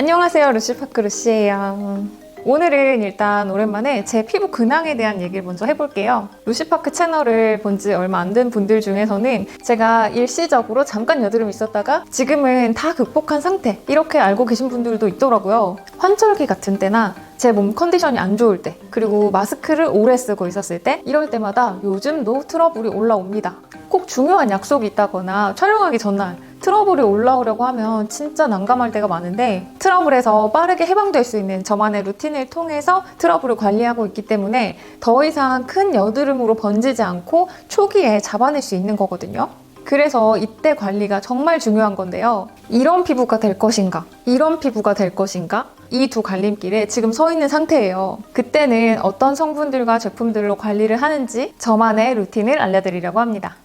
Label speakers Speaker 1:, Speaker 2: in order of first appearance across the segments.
Speaker 1: 안녕하세요 루시파크 루시예요. 오늘은 일단 오랜만에 제 피부 근황에 대한 얘기를 먼저 해볼게요. 루시파크 채널을 본 지 얼마 안 된 분들 중에서는 제가 일시적으로 잠깐 여드름 있었다가 지금은 다 극복한 상태 이렇게 알고 계신 분들도 있더라고요. 환절기 같은 때나 제 몸 컨디션이 안 좋을 때 그리고 마스크를 오래 쓰고 있었을 때 이럴 때마다 요즘도 트러블이 올라옵니다. 꼭 중요한 약속이 있다거나 촬영하기 전날 트러블이 올라오려고 하면 진짜 난감할 때가 많은데 트러블에서 빠르게 해방될 수 있는 저만의 루틴을 통해서 트러블을 관리하고 있기 때문에 더 이상 큰 여드름으로 번지지 않고 초기에 잡아낼 수 있는 거거든요. 그래서 이때 관리가 정말 중요한 건데요. 이런 피부가 될 것인가? 이런 피부가 될 것인가? 이 두 갈림길에 지금 서 있는 상태예요. 그때는 어떤 성분들과 제품들로 관리를 하는지 저만의 루틴을 알려드리려고 합니다.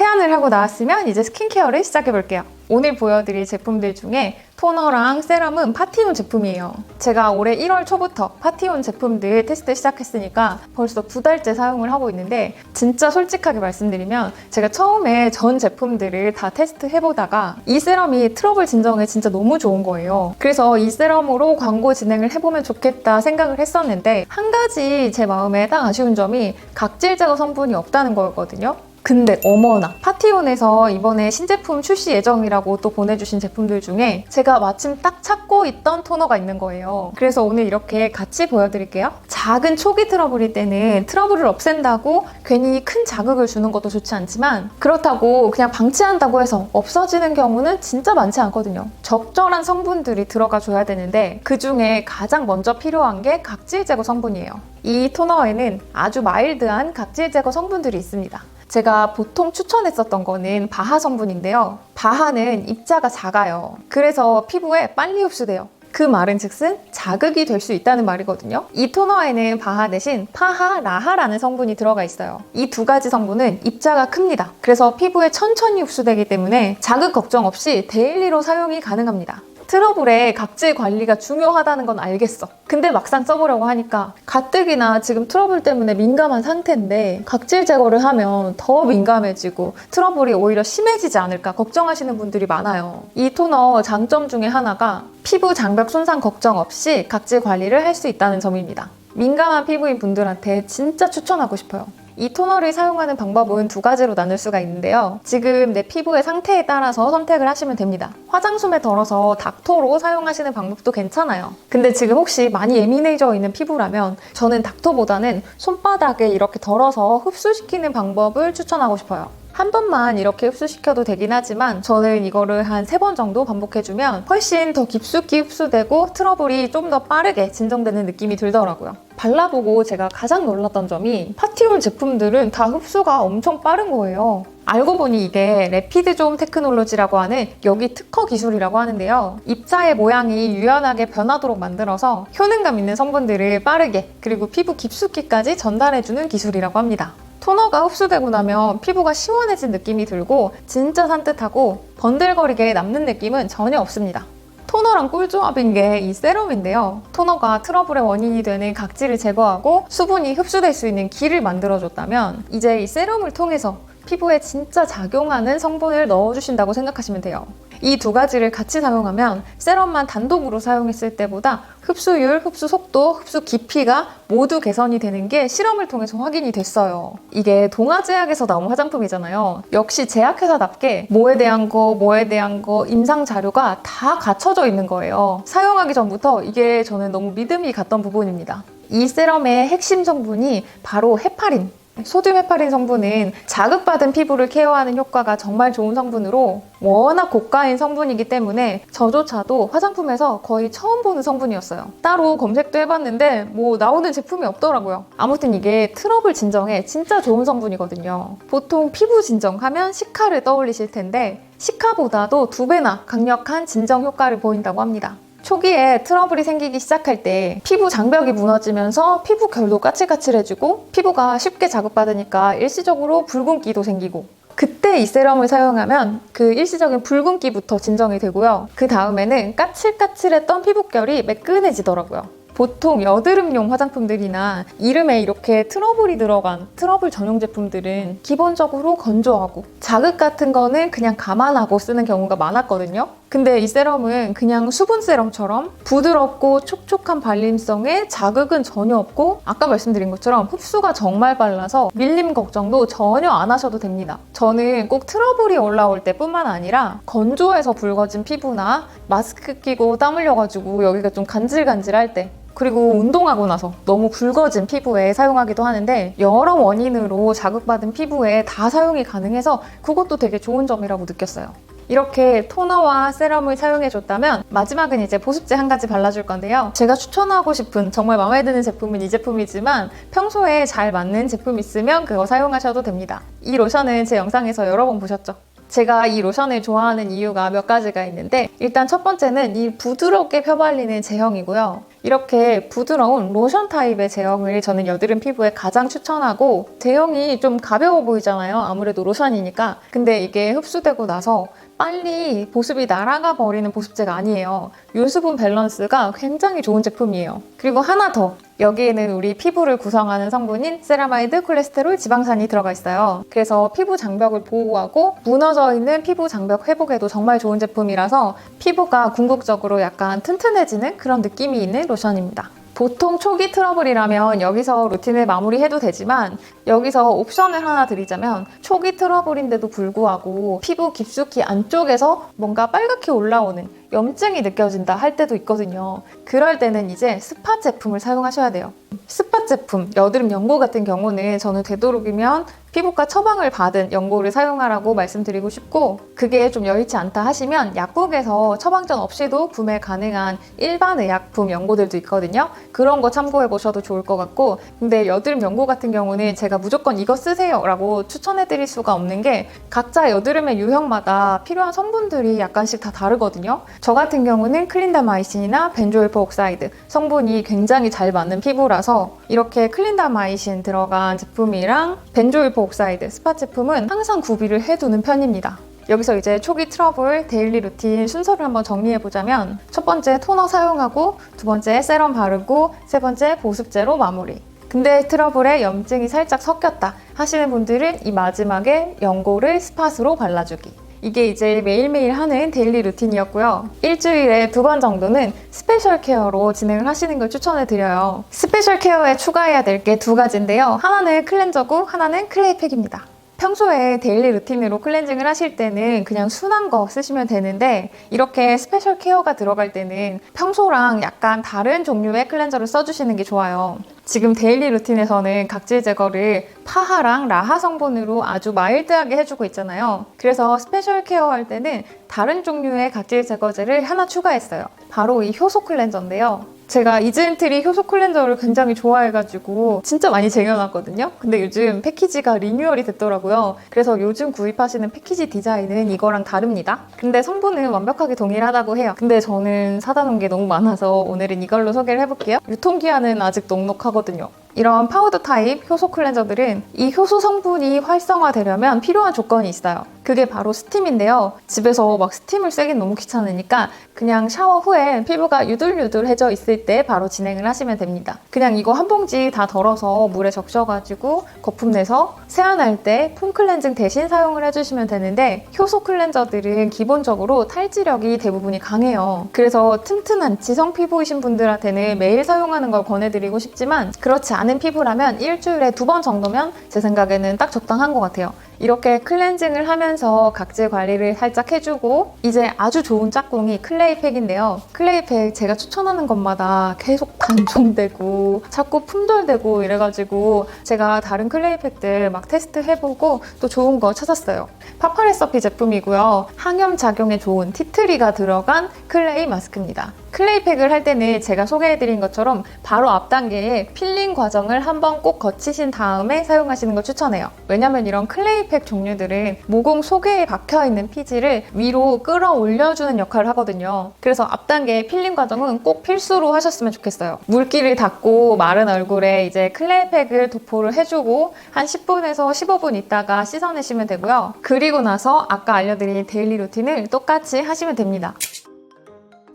Speaker 1: 세안을 하고 나왔으면 이제 스킨케어를 시작해 볼게요. 오늘 보여드릴 제품들 중에 토너랑 세럼은 파티온 제품이에요. 제가 올해 1월 초부터 파티온 제품들 테스트 시작했으니까 벌써 두 달째 사용을 하고 있는데 진짜 솔직하게 말씀드리면 제가 처음에 전 제품들을 다 테스트 해보다가 이 세럼이 트러블 진정에 진짜 너무 좋은 거예요. 그래서 이 세럼으로 광고 진행을 해보면 좋겠다 생각을 했었는데 한 가지 제 마음에 딱 아쉬운 점이 각질 제거 성분이 없다는 거였거든요. 근데 어머나 파티온에서 이번에 신제품 출시 예정이라고 또 보내주신 제품들 중에 제가 마침 딱 찾고 있던 토너가 있는 거예요. 그래서 오늘 이렇게 같이 보여드릴게요. 작은 초기 트러블일 때는 트러블을 없앤다고 괜히 큰 자극을 주는 것도 좋지 않지만 그렇다고 그냥 방치한다고 해서 없어지는 경우는 진짜 많지 않거든요. 적절한 성분들이 들어가 줘야 되는데 그 중에 가장 먼저 필요한 게 각질 제거 성분이에요. 이 토너에는 아주 마일드한 각질 제거 성분들이 있습니다. 제가 보통 추천했었던 거는 바하 성분인데요. 바하는 입자가 작아요. 그래서 피부에 빨리 흡수돼요. 그 말은 즉슨 자극이 될 수 있다는 말이거든요. 이 토너에는 바하 대신 파하, 라하라는 성분이 들어가 있어요. 이 두 가지 성분은 입자가 큽니다. 그래서 피부에 천천히 흡수되기 때문에 자극 걱정 없이 데일리로 사용이 가능합니다. 트러블의 각질 관리가 중요하다는 건 알겠어. 근데 막상 써보려고 하니까 가뜩이나 지금 트러블 때문에 민감한 상태인데 각질 제거를 하면 더 민감해지고 트러블이 오히려 심해지지 않을까 걱정하시는 분들이 많아요. 이 토너 장점 중에 하나가 피부 장벽 손상 걱정 없이 각질 관리를 할 수 있다는 점입니다. 민감한 피부인 분들한테 진짜 추천하고 싶어요. 이 토너를 사용하는 방법은 두 가지로 나눌 수가 있는데요. 지금 내 피부의 상태에 따라서 선택을 하시면 됩니다. 화장솜에 덜어서 닥터로 사용하시는 방법도 괜찮아요. 근데 지금 혹시 많이 예민해져 있는 피부라면 저는 닥터보다는 손바닥에 이렇게 덜어서 흡수시키는 방법을 추천하고 싶어요. 한 번만 이렇게 흡수시켜도 되긴 하지만 저는 이거를 한 세 번 정도 반복해주면 훨씬 더 깊숙이 흡수되고 트러블이 좀 더 빠르게 진정되는 느낌이 들더라고요. 발라보고 제가 가장 놀랐던 점이 파티올 제품들은 다 흡수가 엄청 빠른 거예요. 알고 보니 이게 레피드존 테크놀로지라고 하는 여기 특허 기술이라고 하는데요. 입자의 모양이 유연하게 변하도록 만들어서 효능감 있는 성분들을 빠르게 그리고 피부 깊숙이까지 전달해주는 기술이라고 합니다. 토너가 흡수되고 나면 피부가 시원해진 느낌이 들고 진짜 산뜻하고 번들거리게 남는 느낌은 전혀 없습니다. 토너랑 꿀조합인 게 이 세럼인데요. 토너가 트러블의 원인이 되는 각질을 제거하고 수분이 흡수될 수 있는 길을 만들어줬다면 이제 이 세럼을 통해서 피부에 진짜 작용하는 성분을 넣어주신다고 생각하시면 돼요. 이 두 가지를 같이 사용하면 세럼만 단독으로 사용했을 때보다 흡수율, 흡수 속도, 흡수 깊이가 모두 개선이 되는 게 실험을 통해서 확인이 됐어요. 이게 동아제약에서 나온 화장품이잖아요. 역시 제약회사답게 뭐에 대한 거, 뭐에 대한 거, 임상 자료가 다 갖춰져 있는 거예요. 사용하기 전부터 이게 저는 너무 믿음이 갔던 부분입니다. 이 세럼의 핵심 성분이 바로 헤파린, 소듐 헤파린 성분은 자극받은 피부를 케어하는 효과가 정말 좋은 성분으로 워낙 고가인 성분이기 때문에 저조차도 화장품에서 거의 처음 보는 성분이었어요. 따로 검색도 해봤는데 뭐 나오는 제품이 없더라고요. 아무튼 이게 트러블 진정에 진짜 좋은 성분이거든요. 보통 피부 진정하면 시카를 떠올리실 텐데 시카보다도 두 배나 강력한 진정 효과를 보인다고 합니다. 초기에 트러블이 생기기 시작할 때 피부 장벽이 무너지면서 피부 결도 까칠까칠해지고 피부가 쉽게 자극받으니까 일시적으로 붉은기도 생기고 그때 이 세럼을 사용하면 그 일시적인 붉은기부터 진정이 되고요. 그 다음에는 까칠까칠했던 피부결이 매끈해지더라고요. 보통 여드름용 화장품들이나 이름에 이렇게 트러블이 들어간 트러블 전용 제품들은 기본적으로 건조하고 자극 같은 거는 그냥 감안하고 쓰는 경우가 많았거든요. 근데 이 세럼은 그냥 수분 세럼처럼 부드럽고 촉촉한 발림성에 자극은 전혀 없고 아까 말씀드린 것처럼 흡수가 정말 빨라서 밀림 걱정도 전혀 안 하셔도 됩니다. 저는 꼭 트러블이 올라올 때뿐만 아니라 건조해서 붉어진 피부나 마스크 끼고 땀 흘려가지고 여기가 좀 간질간질할 때 그리고 운동하고 나서 너무 붉어진 피부에 사용하기도 하는데 여러 원인으로 자극받은 피부에 다 사용이 가능해서 그것도 되게 좋은 점이라고 느꼈어요. 이렇게 토너와 세럼을 사용해줬다면 마지막은 이제 보습제 한 가지 발라줄 건데요. 제가 추천하고 싶은 정말 마음에 드는 제품은 이 제품이지만 평소에 잘 맞는 제품 있으면 그거 사용하셔도 됩니다. 이 로션은 제 영상에서 여러 번 보셨죠? 제가 이 로션을 좋아하는 이유가 몇 가지가 있는데 일단 첫 번째는 이 부드럽게 펴발리는 제형이고요. 이렇게 부드러운 로션 타입의 제형을 저는 여드름 피부에 가장 추천하고 제형이 좀 가벼워 보이잖아요. 아무래도 로션이니까. 근데 이게 흡수되고 나서 빨리 보습이 날아가 버리는 보습제가 아니에요. 유수분 밸런스가 굉장히 좋은 제품이에요. 그리고 하나 더. 여기에는 우리 피부를 구성하는 성분인 세라마이드 콜레스테롤 지방산이 들어가 있어요. 그래서 피부 장벽을 보호하고 무너져 있는 피부 장벽 회복에도 정말 좋은 제품이라서 피부가 궁극적으로 약간 튼튼해지는 그런 느낌이 있는 로션입니다. 보통 초기 트러블이라면 여기서 루틴을 마무리해도 되지만 여기서 옵션을 하나 드리자면 초기 트러블인데도 불구하고 피부 깊숙이 안쪽에서 뭔가 빨갛게 올라오는 염증이 느껴진다 할 때도 있거든요. 그럴 때는 이제 스팟 제품을 사용하셔야 돼요. 스팟 제품, 여드름 연고 같은 경우는 저는 되도록이면 피부과 처방을 받은 연고를 사용하라고 말씀드리고 싶고 그게 좀 여의치 않다 하시면 약국에서 처방전 없이도 구매 가능한 일반 의약품 연고들도 있거든요. 그런 거 참고해 보셔도 좋을 것 같고 근데 여드름 연고 같은 경우는 제가 무조건 이거 쓰세요 라고 추천해 드릴 수가 없는 게 각자 여드름의 유형마다 필요한 성분들이 약간씩 다 다르거든요. 저 같은 경우는 클린다마이신이나 벤조일퍼옥사이드 성분이 굉장히 잘 맞는 피부라서 이렇게 클린다마이신 들어간 제품이랑 벤조일 퍼옥사이드 스팟 제품은 항상 구비를 해두는 편입니다. 여기서 이제 초기 트러블, 데일리 루틴 순서를 한번 정리해 보자면 첫 번째 토너 사용하고 두 번째 세럼 바르고 세 번째 보습제로 마무리. 근데 트러블에 염증이 살짝 섞였다 하시는 분들은 이 마지막에 연고를 스팟으로 발라주기. 이게 이제 매일매일 하는 데일리 루틴이었고요. 일주일에 두 번 정도는 스페셜 케어로 진행을 하시는 걸 추천해 드려요. 스페셜 케어에 추가해야 될 게 두 가지인데요. 하나는 클렌저고 하나는 클레이 팩입니다. 평소에 데일리 루틴으로 클렌징을 하실 때는 그냥 순한 거 쓰시면 되는데 이렇게 스페셜 케어가 들어갈 때는 평소랑 약간 다른 종류의 클렌저를 써주시는 게 좋아요. 지금 데일리 루틴에서는 각질 제거를 파하랑 라하 성분으로 아주 마일드하게 해주고 있잖아요. 그래서 스페셜 케어 할 때는 다른 종류의 각질 제거제를 하나 추가했어요. 바로 이 효소 클렌저인데요. 제가 이즈엔트리 효소 클렌저를 굉장히 좋아해가지고 진짜 많이 쟁여놨거든요. 근데 요즘 패키지가 리뉴얼이 됐더라고요. 그래서 요즘 구입하시는 패키지 디자인은 이거랑 다릅니다. 근데 성분은 완벽하게 동일하다고 해요. 근데 저는 사다 놓은 게 너무 많아서 오늘은 이걸로 소개를 해볼게요. 유통기한은 아직 넉넉하거든요. 이런 파우더 타입 효소 클렌저들은 이 효소 성분이 활성화되려면 필요한 조건이 있어요. 그게 바로 스팀인데요. 집에서 막 스팀을 쐬긴 너무 귀찮으니까 그냥 샤워 후에 피부가 유들유들해져 있을 때 바로 진행을 하시면 됩니다. 그냥 이거 한 봉지 다 덜어서 물에 적셔가지고 거품 내서 세안할 때 폼 클렌징 대신 사용을 해주시면 되는데 효소 클렌저들은 기본적으로 탈지력이 대부분이 강해요. 그래서 튼튼한 지성 피부이신 분들한테는 매일 사용하는 걸 권해드리고 싶지만 그렇지 않은 피부라면 일주일에 두 번 정도면 제 생각에는 딱 적당한 것 같아요. 이렇게 클렌징을 하면서 각질 관리를 살짝 해주고 이제 아주 좋은 짝꿍이 클레이팩인데요. 클레이팩 제가 추천하는 것마다 계속 단종되고 자꾸 품절되고 이래가지고 제가 다른 클레이팩들 막 테스트 해보고 또 좋은 거 찾았어요. 파파레서피 제품이고요. 항염 작용에 좋은 티트리가 들어간 클레이 마스크입니다. 클레이팩을 할 때는 제가 소개해드린 것처럼 바로 앞 단계에 필링 과정을 한번 꼭 거치신 다음에 사용하시는 걸 추천해요. 왜냐면 이런 클레이팩 종류들은 모공 속에 박혀있는 피지를 위로 끌어올려주는 역할을 하거든요. 그래서 앞 단계의 필링 과정은 꼭 필수로 하셨으면 좋겠어요. 물기를 닦고 마른 얼굴에 이제 클레이팩을 도포를 해주고 한 10분에서 15분 있다가 씻어내시면 되고요. 그리고 나서 아까 알려드린 데일리 루틴을 똑같이 하시면 됩니다.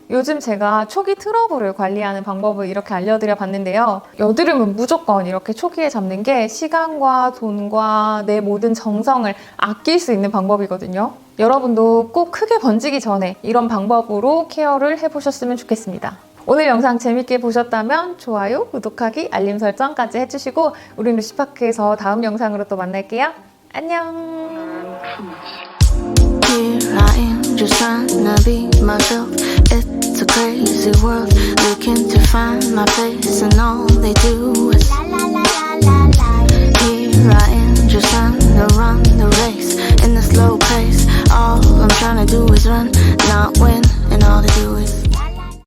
Speaker 1: 요즘 제가 초기 트러블을 관리하는 방법을 이렇게 알려드려 봤는데요. 여드름은 무조건 이렇게 초기에 잡는 게 시간과 돈과 내 모든 정성을 아낄 수 있는 방법이거든요. 여러분도 꼭 크게 번지기 전에 이런 방법으로 케어를 해보셨으면 좋겠습니다. 오늘 영상 재밌게 보셨다면 좋아요, 구독하기, 알림 설정까지 해주시고 우리 루시파크에서 다음 영상으로 또 만날게요. 안녕.
Speaker 2: Here I am, just trying to be myself. It's a crazy world, looking to find my place, and all they do is
Speaker 3: La la la la la la.
Speaker 2: Here I am, just trying to run the race in the slow pace. All I'm trying to do is run, not win, and all they do is